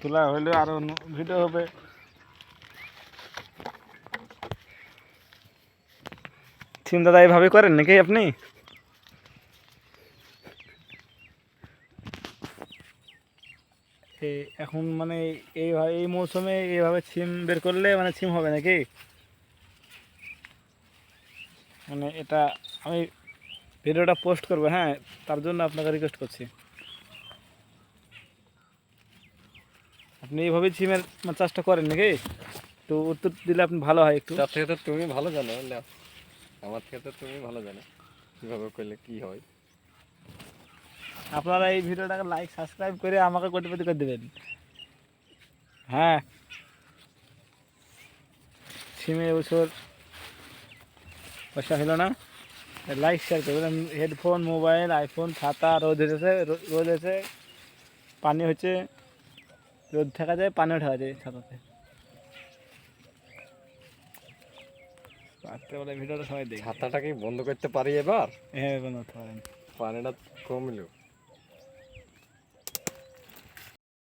তোলা হইলে আরও ভিডিও হবে। থিম দাদা এইভাবে করেন নাকি আপনি? এই এখন মানে এই এই মৌসুমে এইভাবে ছিম বের করলে মানে ছিম হবে নাকি? মানে এটা আমি ভিডিওটা পোস্ট করব হ্যাঁ তার জন্য আপনাকে রিকোয়েস্ট করছি। আপনি এইভাবে ছিমের মানে চাষটা করেন নাকি? তো উত্তর দিলে আপনি ভালো হয় একটু। তার থেকে তো তুমি ভালো জানো আমার থেকে তো তুমি ভালো জানো কীভাবে করলে কী হয়। আপনারা এই ভিডিওটাকে লাইক সাবস্ক্রাইব করে আমাকে কোটিপতি করে দেবেন। হ্যাঁ। সিমে এবছর পয়সা হলো না। লাইক শেয়ার করবেন হেডফোন মোবাইল আইফোন ছাতা রোদ এসেছে রোদ এসে পানি হচ্ছে রোদ থাকা যায় পানিও ঠেকা যায় ছাতাতে রাত্রেবেলা ভিডিওটা সবাই দেখে ছাতাটাকে বন্ধ করতে পারি এবার? হ্যাঁ বন্ধ করতে পারেন পানিটা কমলো।